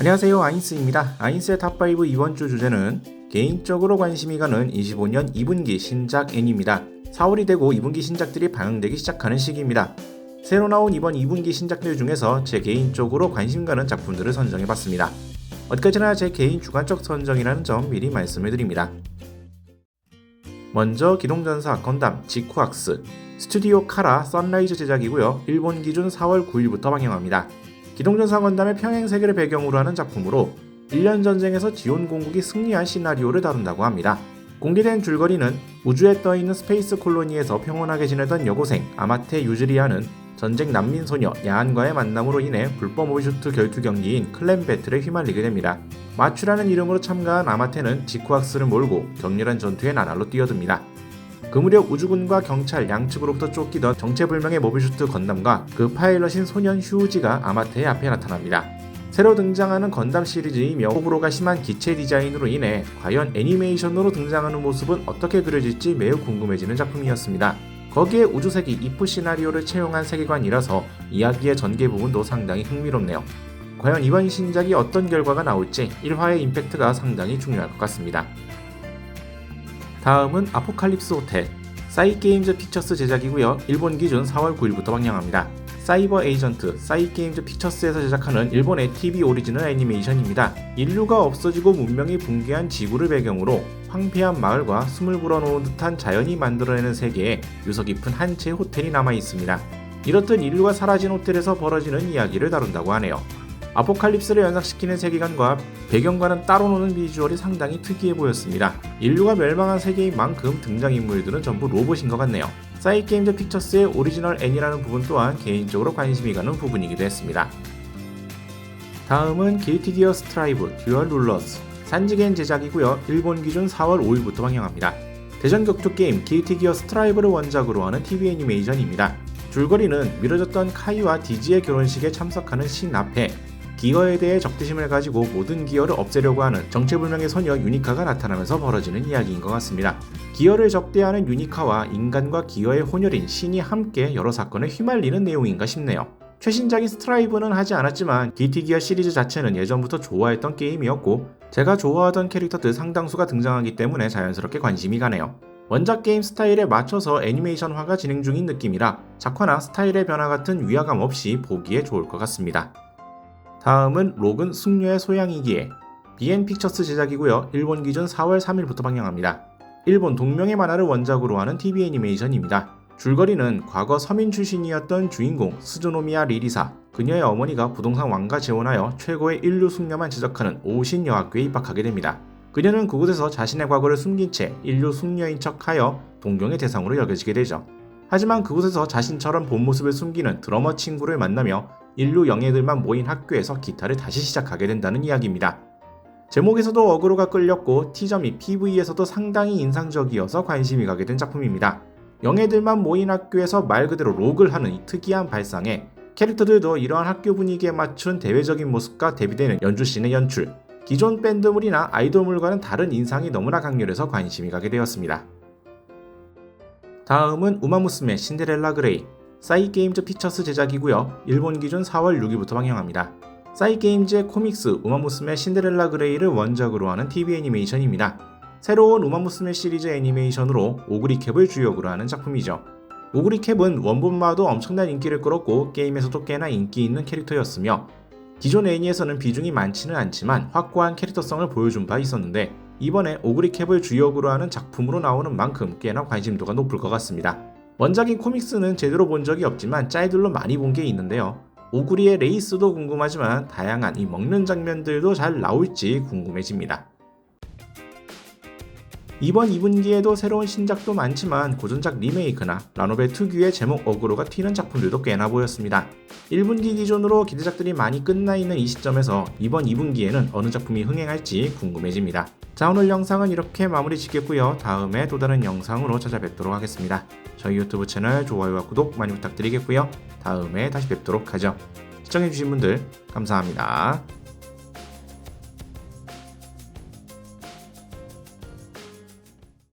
안녕하세요 아인스입니다. 아인스의 탑5 이번 주 주제는 개인적으로 관심이 가는 25년 2분기 신작 N입니다. 4월이 되고 2분기 신작들이 방영되기 시작하는 시기입니다. 새로 나온 이번 2분기 신작들 중에서 제 개인적으로 관심 가는 작품들을 선정해봤습니다. 어디까지나 제 개인 주관적 선정이라는 점 미리 말씀을 드립니다. 먼저 기동전사 건담 지쿠악스 스튜디오 카라 선라이즈 제작이고요. 일본 기준 4월 9일부터 방영합니다. 기동전사 건담의 평행 세계를 배경으로 하는 작품으로 1년 전쟁에서 지온 공국이 승리한 시나리오를 다룬다고 합니다. 공개된 줄거리는 우주에 떠있는 스페이스 콜로니에서 평온하게 지내던 여고생 아마테 유즈리아는 전쟁 난민 소녀 야한과의 만남으로 인해 불법 오비슈트 결투 경기인 클랜 배틀에 휘말리게 됩니다. 마추라는 이름으로 참가한 아마테는 지쿠악스를 몰고 격렬한 전투에 나날로 뛰어듭니다. 그 무렵 우주군과 경찰 양측으로부터 쫓기던 정체불명의 모비슈트 건담과 그 파일럿인 소년 휴지가 아마테의 앞에 나타납니다. 새로 등장하는 건담 시리즈이며 호불호가 심한 기체 디자인으로 인해 과연 애니메이션으로 등장하는 모습은 어떻게 그려질지 매우 궁금해지는 작품이었습니다. 거기에 우주세기 이프 시나리오를 채용한 세계관이라서 이야기의 전개 부분도 상당히 흥미롭네요. 과연 이번 신작이 어떤 결과가 나올지 1화의 임팩트가 상당히 중요할 것 같습니다. 다음은 아포칼립스 호텔 사이게임즈 피처스 제작이고요. 일본 기준 4월 9일부터 방영합니다. 사이버 에이전트 사이게임즈 피처스에서 제작하는 일본의 TV 오리지널 애니메이션입니다. 인류가 없어지고 문명이 붕괴한 지구를 배경으로 황폐한 마을과 숨을 불어넣은 듯한 자연이 만들어내는 세계에 유서 깊은 한 채의 호텔이 남아 있습니다. 이렇듯 인류가 사라진 호텔에서 벌어지는 이야기를 다룬다고 하네요. 아포칼립스를 연상시키는 세계관과 배경과는 따로 노는 비주얼이 상당히 특이해 보였습니다. 인류가 멸망한 세계인 만큼 등장인물들은 전부 로봇인 것 같네요. 사이게임즈 픽처스의 오리지널 N이라는 부분 또한 개인적으로 관심이 가는 부분이기도 했습니다. 다음은 길티 기어 스트라이브 듀얼 룰러스 산지겐 제작이고요. 일본 기준 4월 5일부터 방영합니다. 대전 격투 게임 길티 기어 스트라이브를 원작으로 하는 TV 애니메이션입니다. 줄거리는 미뤄졌던 카이와 디지의 결혼식에 참석하는 신 앞에 기어에 대해 적대심을 가지고 모든 기어를 없애려고 하는 정체불명의 소녀 유니카가 나타나면서 벌어지는 이야기인 것 같습니다. 기어를 적대하는 유니카와 인간과 기어의 혼혈인 신이 함께 여러 사건에 휘말리는 내용인가 싶네요. 최신작인 스트라이브는 하지 않았지만 GT 기어 시리즈 자체는 예전부터 좋아했던 게임이었고 제가 좋아하던 캐릭터들 상당수가 등장하기 때문에 자연스럽게 관심이 가네요. 원작 게임 스타일에 맞춰서 애니메이션화가 진행 중인 느낌이라 작화나 스타일의 변화 같은 위화감 없이 보기에 좋을 것 같습니다. 다음은 로근 숙녀의 소양이기에 BN 픽처스 제작이고요. 일본 기준 4월 3일부터 방영합니다. 일본 동명의 만화를 원작으로 하는 TV 애니메이션입니다. 줄거리는 과거 서민 출신이었던 주인공 스즈노미야 리리사, 그녀의 어머니가 부동산 왕가 재혼하여 최고의 인류 숙녀만 지적하는 오신 여학교에 입학하게 됩니다. 그녀는 그곳에서 자신의 과거를 숨긴 채 인류 숙녀인 척하여 동경의 대상으로 여겨지게 되죠. 하지만 그곳에서 자신처럼 본 모습을 숨기는 드러머 친구를 만나며 인류 영예들만 모인 학교에서 기타를 다시 시작하게 된다는 이야기입니다. 제목에서도 어그로가 끌렸고 및 PV에서도 상당히 인상적이어서 관심이 가게 된 작품입니다. 영예들만 모인 학교에서 말 그대로 록을 하는 이 특이한 발상에 캐릭터들도 이러한 학교 분위기에 맞춘 대외적인 모습과 대비되는 연주씬의 연출, 기존 밴드물이나 아이돌물과는 다른 인상이 너무나 강렬해서 관심이 가게 되었습니다. 다음은 우마무스메 신데렐라 그레이 사이게임즈 피처스 제작이고요. 일본 기준 4월 6일부터 방영합니다. 사이게임즈의 코믹스 우마무스메 신데렐라 그레이를 원작으로 하는 TV 애니메이션입니다. 새로운 우마무스메 시리즈 애니메이션으로 오그리캡을 주역으로 하는 작품이죠. 오그리캡은 원본마도 엄청난 인기를 끌었고 게임에서도 꽤나 인기 있는 캐릭터였으며 기존 애니에서는 비중이 많지는 않지만 확고한 캐릭터성을 보여준 바 있었는데 이번에 오그리캡을 주역으로 하는 작품으로 나오는 만큼 꽤나 관심도가 높을 것 같습니다. 원작인 코믹스는 제대로 본 적이 없지만 짤들로 많이 본 게 있는데요. 오구리의 레이스도 궁금하지만 다양한 이 먹는 장면들도 잘 나올지 궁금해집니다. 이번 2분기에도 새로운 신작도 많지만 고전작 리메이크나 라노베 특유의 제목 어그로가 튀는 작품들도 꽤나 보였습니다. 1분기 기준으로 기대작들이 많이 끝나 있는 이 시점에서 이번 2분기에는 어느 작품이 흥행할지 궁금해집니다. 자 오늘 영상은 이렇게 마무리 짓겠고요. 다음에 또 다른 영상으로 찾아뵙도록 하겠습니다. 저희 유튜브 채널 좋아요와 구독 많이 부탁드리겠고요. 다음에 다시 뵙도록 하죠. 시청해주신 분들 감사합니다.